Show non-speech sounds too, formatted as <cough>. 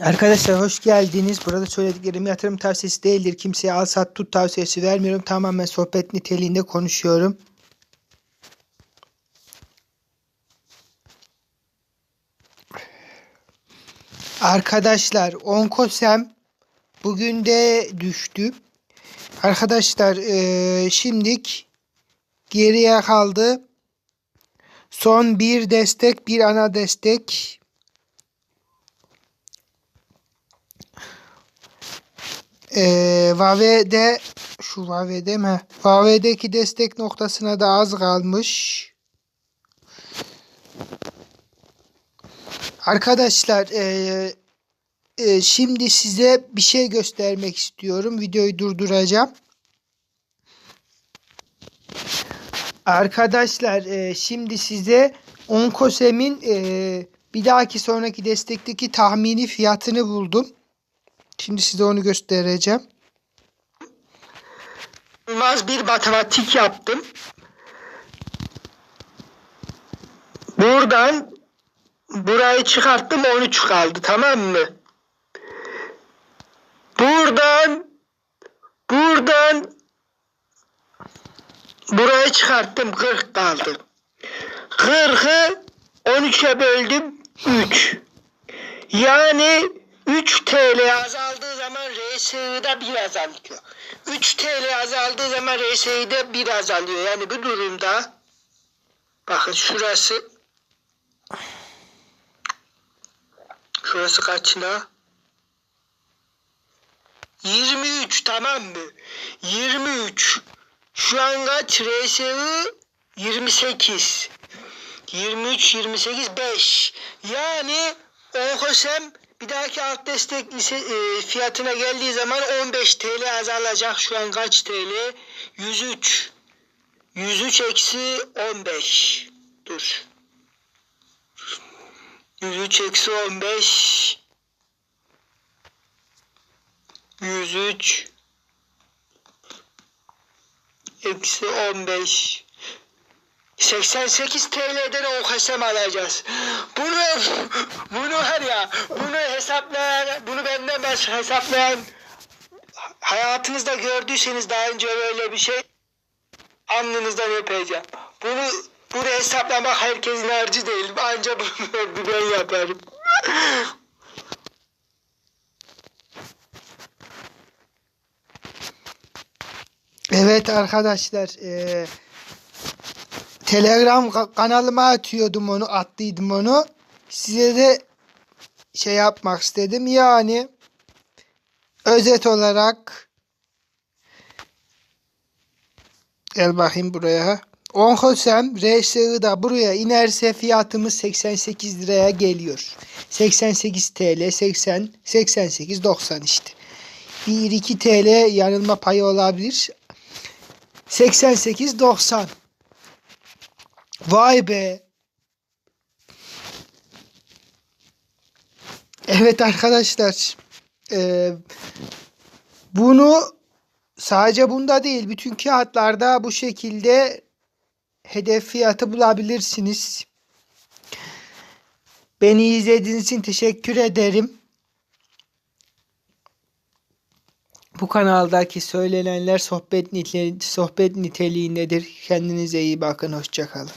Arkadaşlar hoş geldiniz. Burada söylediklerim yatırım tavsiyesi değildir. Kimseye al sat tut tavsiyesi vermiyorum. Tamamen sohbet niteliğinde konuşuyorum. Arkadaşlar Onkosem bugün de düştü. Arkadaşlar eee şimdik geriye kaldı. Son bir destek, bir ana destek. Ee, Vave'de şu Vave'de mi? Vave'deki destek noktasına da az kalmış. Arkadaşlar ee, ee, şimdi size bir şey göstermek istiyorum. Videoyu durduracağım. Arkadaşlar ee, şimdi size Onkosem'in ee, bir dahaki sonraki destekteki tahmini fiyatını buldum. Şimdi size onu göstereceğim. İnanılmaz bir matematik yaptım. Buradan burayı çıkarttım 13 kaldı tamam mı? Buradan buradan burayı çıkarttım 40 kaldı. 40'ı 13'e böldüm 3. Yani 3 TL azaldığı zaman RSI'de 1 azalıyor. 3 TL azaldığı zaman RSI'de 1 azalıyor. Yani bu durumda bakın şurası şurası kaçına? 23 tamam mı? 23. Şu an kaç? RSI 28. 23, 28, 5. Yani Onkosem bir dahaki alt destek lise, e, fiyatına geldiği zaman 15 TL azalacak. Şu an kaç TL? 103. 103 eksi 15. Dur. 103 eksi 15. 103 eksi 15. 88 TL'den o kasem alacağız. Bunu bunu var ya bunu hesaplayan bunu benden başka hesaplayan hayatınızda gördüyseniz daha önce böyle bir şey alnınızdan öpeceğim. Bunu bunu hesaplamak herkesin harcı değil. Ancak bunu <laughs> ben yaparım. Evet arkadaşlar eee, Telegram ka- kanalıma atıyordum onu attıydım onu. Size de şey yapmak istedim yani özet olarak gel bakayım buraya. Onkosem RSI da buraya inerse fiyatımız 88 liraya geliyor. 88 TL 80 88 90 işte. 1-2 TL yanılma payı olabilir. 88-90. Vay be. Evet arkadaşlar. Eee, bunu sadece bunda değil. Bütün kağıtlarda bu şekilde hedef fiyatı bulabilirsiniz. Beni izlediğiniz için teşekkür ederim. Bu kanaldaki söylenenler sohbet niteliğindedir. Kendinize iyi bakın. Hoşçakalın.